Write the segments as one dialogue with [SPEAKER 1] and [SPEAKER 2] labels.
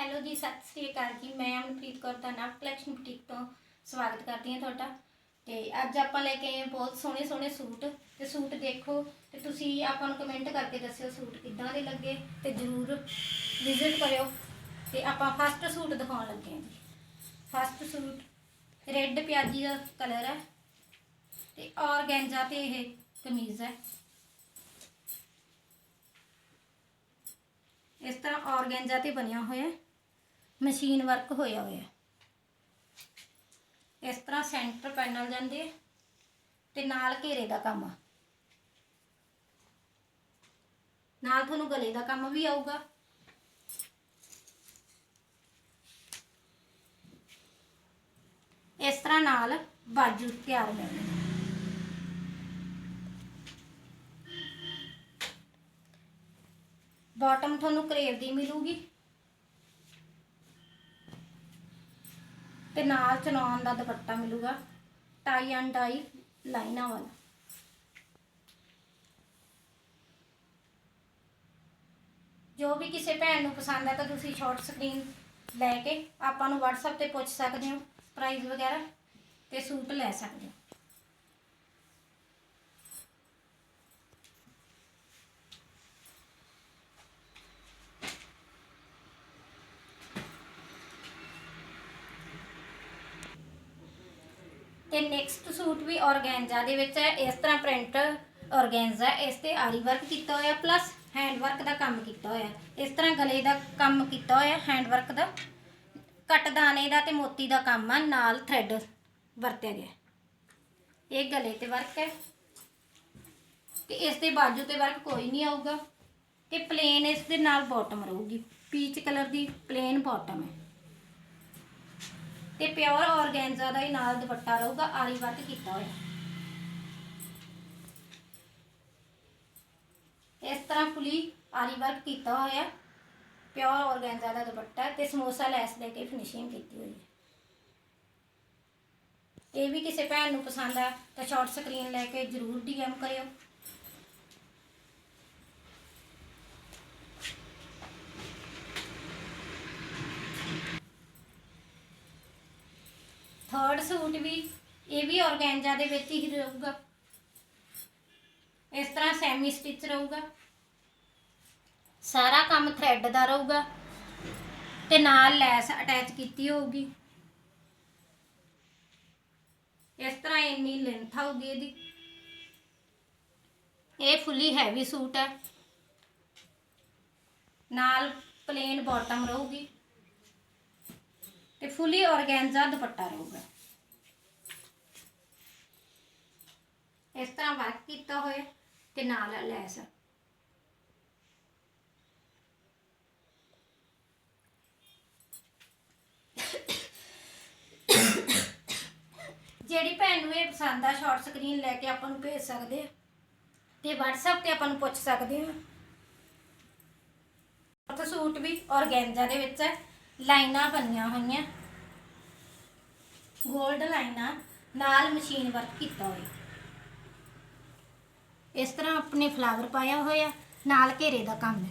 [SPEAKER 1] Hello ਜੀ, ਸਤਿ ਸ੍ਰੀ ਅਕਾਲ ਜੀ। ਮੈਂ ਅਮਨਪ੍ਰੀਤ ਕੌਰ ਦਾ ਨਾਮ ਕਲੈਕਸ਼ਨ ਬੁਟੀਕ ਤੋਂ ਸਵਾਗਤ ਕਰਦੀ ਹਾਂ ਤੁਹਾਡਾ। ਤੇ ਅੱਜ ਆਪਾਂ ਲੈ ਕੇ ਆਏ ਹਾਂ ਬਹੁਤ ਸੋਹਣੇ ਸੋਹਣੇ ਸੂਟ। ਤੇ ਸੂਟ ਦੇਖੋ, ਤੇ ਤੁਸੀਂ ਆਪਾਂ ਨੂੰ ਕਮੈਂਟ ਕਰਕੇ ਦੱਸਿਓ ਸੂਟ ਕਿੱਦਾਂ ਦੇ ਲੱਗੇ, ਤੇ ਜਰੂਰ ਵਿਜ਼ਿਟ ਕਰਿਓ। ਤੇ ਆਪਾਂ ਫਸਟ ਸੂਟ ਦਿਖਾਉਣ ਲੱਗੇ ਹਾਂ ਜੀ। ਫਸਟ ਸੂਟ ਰੈੱਡ ਪਿਆਜੀ ਦਾ ਕਲਰ ਹੈ। ਤੇ ਔਰਗੈਂਜਾ ਤੇ ਇਹ ਕਮੀਜ਼ ਹੈ। ਇਸ ਤਰ੍ਹਾਂ ਔਰਗੈਂਜਾ ਤੇ ਬਣਿਆ ਹੋਇਆ ਹੈ। ਮਸ਼ੀਨ ਵਰਕ ਹੋਇਆ ਹੋਇਆ। ਇਸ ਤਰ੍ਹਾਂ ਸੈਂਟਰ ਪੈਨਲ ਜਾਂਦੇ ਤੇ ਨਾਲ ਘੇਰੇ ਦਾ ਕੰਮ ਨਾਲ ਤੁਹਾਨੂੰ ਗਲੇ ਦਾ ਕੰਮ ਵੀ ਆਊਗਾ। ਇਸ ਤਰ੍ਹਾਂ ਨਾਲ ਬਾਜੂ ਤਿਆਰ ਮਿਲਦੇ ਬਾਟਮ ਤੁਹਾਨੂੰ ਕਰੇਵ ਦੀ ਮਿਲੂਗੀ। ਤੇ ਨਾਲ ਚਨੌਨ ਦਾ ਦੁਪੱਟਾ ਮਿਲੂਗਾ ਟਾਈ ਐਂਡ ਟਾਈ ਲਾਈਨਾਂ ਵਾਲਾ। ਜੋ ਵੀ ਕਿਸੇ ਭੈਣ ਨੂੰ ਪਸੰਦ ਆ ਤਾਂ ਤੁਸੀਂ ਸ਼ਾਰਟ ਸਕਰੀਨ ਲੈ ਕੇ ਆਪਾਂ ਨੂੰ WhatsApp ਤੇ ਪੁੱਛ ਸਕਦੇ ਹੋ ਪ੍ਰਾਈਸ ਵਗੈਰਾ ਤੇ ਸੂਟ ਲੈ ਸਕਦੇ ਹੋ। ਤੇ ਨੈਕਸਟ ਸੂਟ ਵੀ ਔਰਗੈਂਜਾ ਦੇ ਵਿੱਚ ਹੈ। ਇਸ ਤਰ੍ਹਾਂ ਪ੍ਰਿੰਟ ਔਰਗੈਂਜਾ ਇਸ ਤੇ ਆਰੀ ਵਰਕ ਕੀਤਾ ਹੋਇਆ ਪਲੱਸ ਹੈਂਡ ਵਰਕ ਦਾ ਕੰਮ ਕੀਤਾ ਹੋਇਆ ਇਸ ਤਰ੍ਹਾਂ ਗਲੇ ਦਾ ਕੰਮ ਕੀਤਾ ਹੋਇਆ ਹੈਂਡ ਵਰਕ ਦਾ। ਕੱਟ ਦਾਣੇ ਦਾ ਤੇ ਮੋਤੀ ਦਾ ਕੰਮ ਆ, ਨਾਲ ਥ੍ਰੈਡ ਵਰਤਿਆ ਗਿਆ ਇਹ ਗਲੇ ਤੇ ਵਰਕ ਹੈ। ਤੇ ਇਸ ਦੇ ਬਾਜੂ ਤੇ ਵਰਕ ਕੋਈ ਨਹੀਂ ਆਊਗਾ। ਤੇ ਪਲੇਨ ਇਸ ਦੇ ਨਾਲ ਬਾਟਮ ਰਹੂਗੀ। ਪੀਚ ਕਲਰ ਦੀ ਪਲੇਨ ਬਾਟਮ ਹੈ। ਤੇ ਪਿਓਰ ਔਰਗੈਂਜ਼ਾ ਦਾ ਹੀ ਨਾਲ ਦੁਪੱਟਾ ਰਹੂਗਾ, ਆਰੀ ਵਰਕ ਕੀਤਾ ਹੋਇਆ। ਇਸ ਤਰ੍ਹਾਂ ਫੁੱਲੀ ਆਰੀ ਵਰਕ ਕੀਤਾ ਹੋਇਆ, ਪਿਓਰ ਔਰਗੈਂਜ਼ਾ ਦਾ ਦੁਪੱਟਾ ਤੇ ਸਮੋਸਾ ਲੈਸ ਦੇ ਕੇ ਫਿਨਿਸ਼ਿੰਗ ਕੀਤੀ ਹੋਈ ਹੈ। ਇਹ ਵੀ ਕਿਸੇ ਭੈਣ ਨੂੰ ਪਸੰਦ ਆ ਤਾਂ ਸ਼ਾਰਟ ਸਕਰੀਨ ਲੈ ਕੇ ਜਰੂਰ ਡੀਐਮ ਕਰਿਓ। ਥਰਡ ਸੂਟ ਵੀ, ਇਹ ਵੀ ਔਰਗੈਂਜਾ ਦੇ ਵਿੱਚ ਹੀ ਰਹੂਗਾ। ਇਸ ਤਰ੍ਹਾਂ ਸੈਮੀ ਸਟਿਚ ਰਹੂਗਾ। ਸਾਰਾ ਕੰਮ ਥ੍ਰੈਡ ਦਾ ਰਹੂਗਾ ਤੇ ਨਾਲ ਲੈਸ ਅਟੈਚ ਕੀਤੀ ਹੋਊਗੀ। ਇਸ ਤਰ੍ਹਾਂ ਇੰਨੀ ਲੈਂਥ ਆਊਗੀ ਇਹਦੀ। ਇਹ ਫੁੱਲੀ ਹੈਵੀ ਸੂਟ ਹੈ। ਨਾਲ ਪਲੇਨ ਬਾਟਮ ਰਹੂਗੀ। ਤੇ ਫੁੱਲੀ ਔਰਗੈਂਜ਼ਾ ਦੁਪੱਟਾ ਰਹੂਗਾ ਇਸ ਤਰ੍ਹਾਂ ਵਰਕ ਕੀਤਾ ਹੋਇਆ ਤੇ ਨਾਲ ਲੈਸ। ਜਿਹੜੀ ਭੈਣ ਨੂੰ ਇਹ ਪਸੰਦ ਆ ਸ਼ਾਰਟ ਸਕਰੀਨ ਲੈ ਕੇ ਆਪਾਂ ਨੂੰ ਭੇਜ ਸਕਦੇ ਆ। ਤੇ WhatsApp ਤੇ ਆਪਾਂ ਨੂੰ ਪੁੱਛ ਸਕਦੇ ਆ। ਉਹ ਸੂਟ ਵੀ ਔਰਗੈਂਜਾ ਦੇ ਵਿੱਚ ਹੈ। ਲਾਈਨਾਂ ਬਣੀਆਂ ਹੋਈਆਂ। 골ਡ ਲਾਈਨਾਂ ਨਾਲ ਮਸ਼ੀਨ ਵਰਕ ਕੀਤਾ ਹੋਇਆ। ਇਸ ਤਰ੍ਹਾਂ ਆਪਣੇ ਫਲਾਵਰ ਪਾਇਆ ਹੋਇਆ, ਨਾਲ ਘੇਰੇ ਦਾ ਕੰਮ ਹੈ।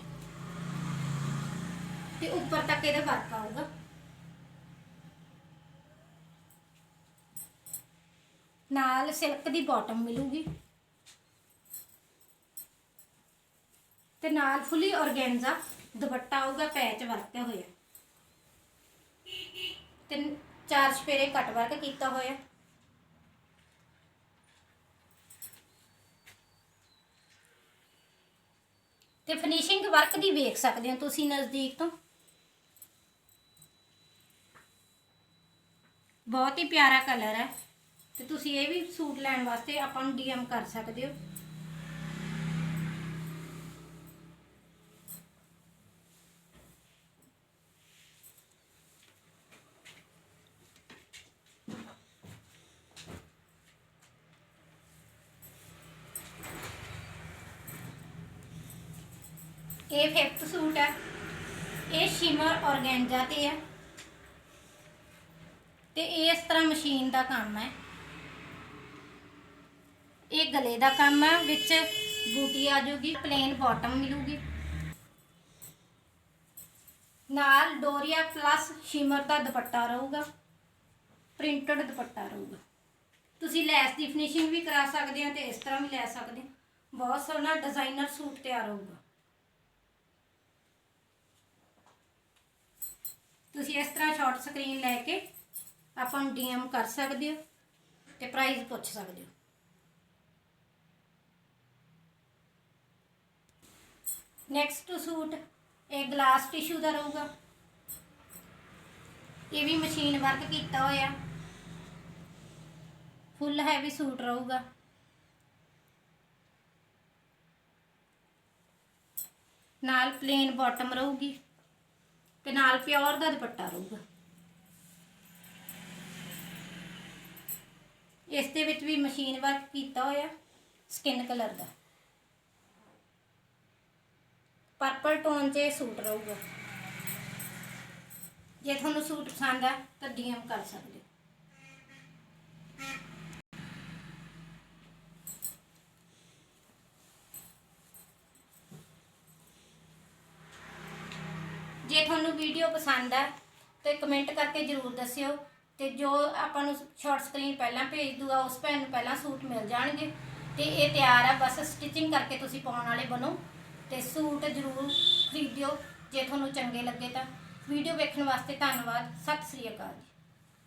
[SPEAKER 1] ਤੇ ਉੱਪਰ ਤੱਕ ਇਹਦਾ ਵਰਕ ਆਊਗਾ। ਨਾਲ ਸਿਲਕ ਦੀ ਬਾਟਮ ਮਿਲੂਗੀ। ਤੇ ਨਾਲ ਫੁੱਲੀ ਔਰਗੈਂਜ਼ਾ ਦੁਪੱਟਾ ਆਊਗਾ ਪੈਚ ਵਰਤਿਆ ਹੋਇਆ। ਤੇ ਚਾਰ ਸਪੇਰੇ ਕੱਟ ਵਰਕ ਕੀਤਾ ਹੋਇਆ। ਤੇ ਫਿਨਿਸ਼ਿੰਗ ਵਰਕ ਦੀ ਵੇਖ ਸਕਦੇ ਹੋ ਤੁਸੀਂ ਨਜ਼ਦੀਕ ਤੋਂ। ਬਹੁਤ ਹੀ ਪਿਆਰਾ ਕਲਰ ਹੈ। ਤੇ ਤੁਸੀਂ ਇਹ ਵੀ ਸੂਟ ਲੈਣ ਵਾਸਤੇ ਆਪਾਂ ਨੂੰ ਡੀਐਮ ਕਰ ਸਕਦੇ ਹੋ। ਇਹ ਫਿਫਥ ਸੂਟ ਹੈ। ਇਹ ਸ਼ਿਮਰ ਔਰਗੈਂਜਾ ਤੇ ਹੈ। ਤੇ ਇਹ ਇਸ ਤਰ੍ਹਾਂ ਮਸ਼ੀਨ ਦਾ ਕੰਮ ਹੈ। ਇਹ ਗਲੇ ਦਾ ਕੰਮ ਹੈ, ਵਿੱਚ ਬੂਟੀ ਆ ਜਾਊਗੀ ਪਲੇਨ ਬਾਟਮ ਮਿਲੂਗੀ। ਨਾਲ ਡੋਰੀਆ ਪਲੱਸ ਸ਼ਿਮਰ ਦਾ ਦੁਪੱਟਾ ਰਹੂਗਾ। ਪ੍ਰਿੰਟਡ ਦੁਪੱਟਾ ਰਹੂਗਾ। ਤੁਸੀਂ ਲੈਸ ਦੀ ਫਿਨਿਸ਼ਿੰਗ ਵੀ ਕਰਾ ਸਕਦੇ ਹੋ ਤੇ ਇਸ ਤਰ੍ਹਾਂ ਵੀ ਲੈ ਸਕਦੇ ਹੋ। ਬਹੁਤ ਸੋਹਣਾ ਡਿਜ਼ਾਈਨਰ ਸੂਟ ਤਿਆਰ ਹੋਊਗਾ। ਤੁਸੀਂ ਇਸ ਤਰ੍ਹਾਂ ਸ਼ਾਰਟ ਸਕਰੀਨ ਲੈ ਕੇ ਆਪਾਂ ਨੂੰ ਡੀਐਮ ਕਰ ਸਕਦੇ ਹੋ ਤੇ ਪ੍ਰਾਈਸ ਪੁੱਛ ਸਕਦੇ ਹੋ ਨੈਕਸਟ ਸੂਟ ਇਹ ਗਲਾਸ ਟਿਸ਼ੂ ਦਾ ਰਹੂਗਾ ਇਹ ਵੀ ਮਸ਼ੀਨ ਵਰਕ ਕੀਤਾ ਹੋਇਆ ਫੁੱਲ ਹੈਵੀ ਸੂਟ ਰਹੂਗਾ ਨਾਲ ਪਲੇਨ ਬਾਟਮ ਰਹੂਗੀ ਤੇ ਨਾਲ ਪਿਓਰ ਦਾ ਦੁਪੱਟਾ ਰਹੂਗਾ। ਇਸ ਦੇ ਵਿੱਚ ਵੀ ਮਸ਼ੀਨ ਵਰਕ ਕੀਤਾ ਹੋਇਆ ਸਕਿਨ ਕਲਰ ਦਾ। ਪਰਪਲ ਟੋਨ 'ਚ ਸੂਟ ਰਹੂਗਾ। ਜੇ ਤੁਹਾਨੂੰ ਸੂਟ ਪਸੰਦ ਆ ਤਾਂ ਡੀਐਮ ਕਰ ਸਕਦੇ ਹੋ ਜੇ ਤੁਹਾਨੂੰ ਵੀਡੀਓ ਪਸੰਦ ਆ, ਤੇ ਕਮੈਂਟ ਕਰਕੇ ਜਰੂਰ ਦੱਸਿਓ, ਤੇ ਜੋ ਆਪਾਂ ਨੂੰ ਸ਼ਾਰਟ ਸਕਰੀਨ ਪਹਿਲਾਂ ਭੇਜ ਦੂਗਾ, ਉਸ ਭੈਣ ਨੂੰ ਪਹਿਲਾਂ ਸੂਟ ਮਿਲ ਜਾਣਗੇ। ਤੇ ਇਹ ਤਿਆਰ ਆ, ਬਸ ਸਟਿਚਿੰਗ ਕਰਕੇ ਤੁਸੀਂ ਪਾਉਣ ਵਾਲੇ ਬਣੋ, ਤੇ ਸੂਟ ਜਰੂਰ ਖਰੀਦਿਓ, ਜੇ ਤੁਹਾਨੂੰ ਚੰਗੇ ਲੱਗੇ ਤਾਂ। ਵੀਡੀਓ ਵੇਖਣ ਵਾਸਤੇ ਧੰਨਵਾਦ, ਸਤਿ ਸ੍ਰੀ ਅਕਾਲ ਜੀ।